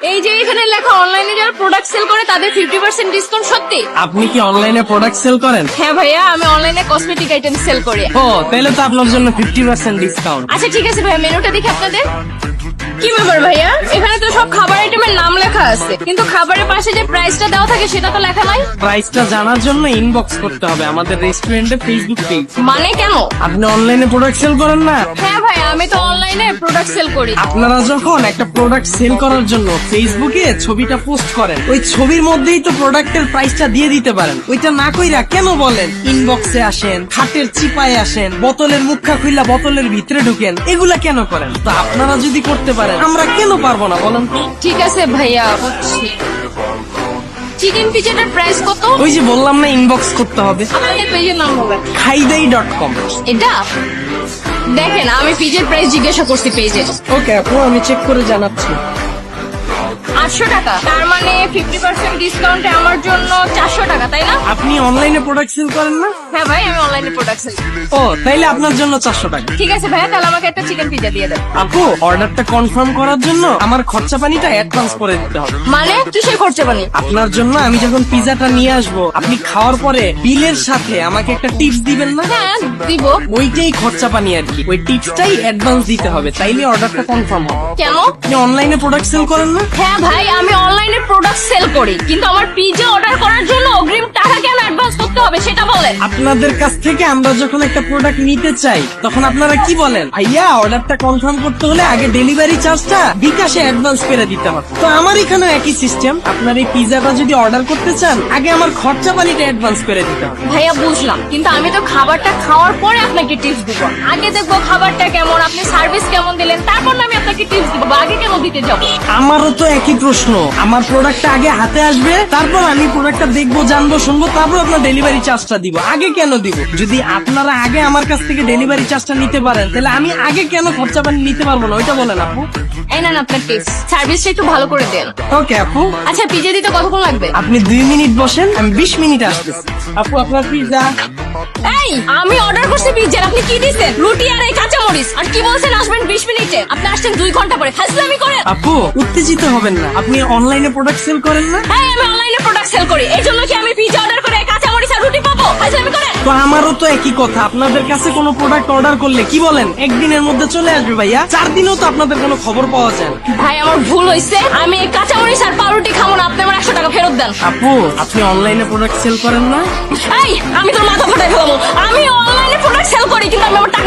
এই যে এখানে লেখা অনলাইনে যারা প্রোডাক্ট সেল করে তাদের ফিফটি পার্সেন্ট ডিসকাউন্ট সত্যি? আপনি কি অনলাইনে প্রোডাক্ট সেল করেন? হ্যাঁ ভাইয়া আমি অনলাইনে কসমেটিক আইটেম সেল করি। ও তাহলে তো আপনার জন্য ফিফটি পার্সেন্ট ডিসকাউন্ট আচ্ছা ঠিক আছে ভাইয়া মেনুটা দেখি আপনাদের। কি ব্যাপার ভাইয়া? এখানে তো সব খাবার আইটেমের নাম লেখা আছে। কিন্তু খাবারের পাশে যে প্রাইসটা দেওয়া থাকে সেটা তো লেখা নাই? প্রাইসটা জানার জন্য ইনবক্স করতে হবে আমাদের রেস্টুরেন্টে ফেসবুক পেজ মানে কেন? আপনি অনলাইনে প্রোডাক্ট সেল করেন না? হ্যাঁ আমি তো অনলাইনে প্রোডাক্ট সেল করি। আপনারা যখন একটা প্রোডাক্ট সেল করার জন্য ফেসবুকে ছবিটা পোস্ট করেন ওই ছবির মধ্যেই তো প্রোডাক্টের প্রাইসটা দিয়ে দিতে পারেন। ওইটা না কইরা কেন বলেন? ইনবক্সে আসেন খাটের চিপায় আসেন বোতলের মুখা খুইলা বোতলের ভিতরে ঢুকেন এগুলা কেন করেন? তো আপনারা যদি করতে পারেন আমরা কেন পারব না বলেন ঠিক আছে ভাইয়া বুঝছি চিকেন পিজাটার প্রাইস কত? ওই যে বললাম না ইনবক্স করতে হবে। আপনাদের পেজের নাম হবে খাইদাই ডট কম এটা? দেখেন আমি পিজের প্রাইস জিজ্ঞাসা করছি পেজে ওকে আপু আমি চেক করে জানাচ্ছি। আটশো টাকা। তার মানে ফিফটি পার্সেন্ট ডিসকাউন্টে আমার জন্য চারশো টাকা তাই না? আপনি অনলাইনে প্রোডাক্ট সেল করেন না? হ্যাঁ ভাই আমি অনলাইনে প্রোডাক্ট সেল ও তাইলে আপনার জন্য চারশো টাকা। ঠিক আছে ভাইয়া তাহলে আমাকে একটা চিকেন পিজা দিয়ে দেন। আপু অর্ডারটা কনফার্ম করার জন্য আমার খরচা পানিটা অ্যাডভান্স করে দিতে হবে। মানে কিসের খরচা বানি আপনার জন্য আমি যখন পিজাটা নিয়ে আসব আপনি খাওয়ার পরে বিলের সাথে আমাকে একটা টিপস দিবেন না? হ্যাঁ দিব। ওইটাই খরচা পানি আর কি। ওই টিপসটাই অ্যাডভান্স দিতে হবে তাইলে অর্ডারটা কনফার্ম হবে। কেন? আপনি অনলাইনে প্রোডাক্ট সেল করেন না? হ্যাঁ ভাই। আমি অনলাইনে প্রোডাক্ট সেল করি। কিন্তু আমার পিজা অর্ডার করার জন্য করতে হবে সেটা বলেন। আপনাদের কাছ থেকে আমরা যখন একটা প্রোডাক্ট নিতে চাই তখন আপনারা কি বলেন? ভাইয়া অর্ডারটা কনফার্ম করতে হলে আগে ডেলিভারি চার্জটা বিকাশে অ্যাডভান্স করে দিতে হবে। তো আমার এখানে একই সিস্টেম আপনার এই পিজাটা যদি অর্ডার করতে চান আগে আমার খরচা পানিটা অ্যাডভান্স করে দিতে হবে। ভাইয়া বুঝলাম। কিন্তু আমি তো খাবারটা খাওয়ার পরে আপনাকে টিপস দিব। আগে দেখব খাবারটা কেমন আপনি সার্ভিস কেমন দিলেন তারপর না আমি আপনাকে টিপস দিব। আগে কেন দিতে যাব? আমারও তো একই প্রশ্ন। আমার প্রোডাক্টটা আগে হাতে আসবে তারপর আমি প্রোডাক্টটা দেখব জানব শুনব তারপর আপনার ডেলিভারি চার্জটা দিব। আগে কেন দিব? যদি আপনারা আগে আমার কাছ থেকে ডেলিভারি চার্জটা নিতে পারেন তাহলে আমি আগে কেন খরচা পানি নিতে পারব না? ওইটা বলেন আপু। এই নেন আপনার টিপস সার্ভিসটা একটু ভালো করে দেন। ওকে আপু। আচ্ছা পিজা দিতে কতক্ষণ লাগবে? আপনি দুই মিনিট বসেন আমি বিশ মিনিট আসতেছি। আপু আপনার পিজা এই আমি অর্ডার করছি আপনি কি রুটি আর এই কাঁচা মরিচ আর কি বলছেন আসবেন বিশ মিনিটে? আপনি আসছেন ঘণ্টা পরে। ফাজলামি করেন। আপু উত্তেজিত হবেন না। আপনি অনলাইনে প্রোডাক্ট সেল করেন না? হ্যাঁ আমি অনলাইনে প্রোডাক্ট সেল করি। এই জন্য কি আমি পিজ্জা অর্ডার আমারও তো একই কথা আপনাদের কাছে কোনো প্রোডাক্ট অর্ডার করলে কি বলেন? একদিনের মধ্যে চলে আসবে ভাইয়া চার দিনও তো আপনাদের কোনো খবর পাওয়া যায় না। ভাই আমার ভুল হয়েছে আমি এই কাঁচা মরিচ আর পাউরুটি খাব না আপনি আমার একশো টাকা ফেরত দেন। আপু আপনি অনলাইনে প্রোডাক্ট সেল করেন না? এই আমি তোর মাথা ফাটাই ফেলাবো। আমি অনলাইনে প্রোডাক্ট সেল করি কিন্তু আমি আমার টাকা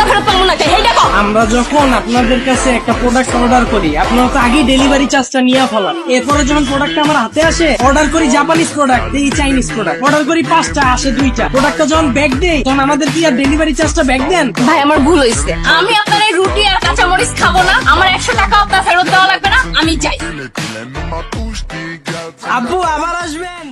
আমরা যখন আপনাদের কাছে একটা প্রোডাক্ট অর্ডার করি আপনারা তো আগেই ডেলিভারি চার্জটা নিয়ে ফেলান। এরপরে যখন প্রোডাক্টটা আমার হাতে আসে অর্ডার করি জাপানিজ প্রোডাক্ট এই চাইনিজ প্রোডাক্ট অর্ডার করি পাঁচটা আসে দুইটা। প্রোডাক্টটা যখন ব্যাগ দেয় তখন আমাদের কি আর ডেলিভারি চার্জটা ব্যাগ দেন? ভাই আমার ভুল হয়েছে আমি আপনার এই রুটি আর কাঁচা মরিচ খাব না। আমার একশো টাকা আপনার ফেরত দেওয়া লাগবে না। আমি যাই। আব্বু আবার আসবেন।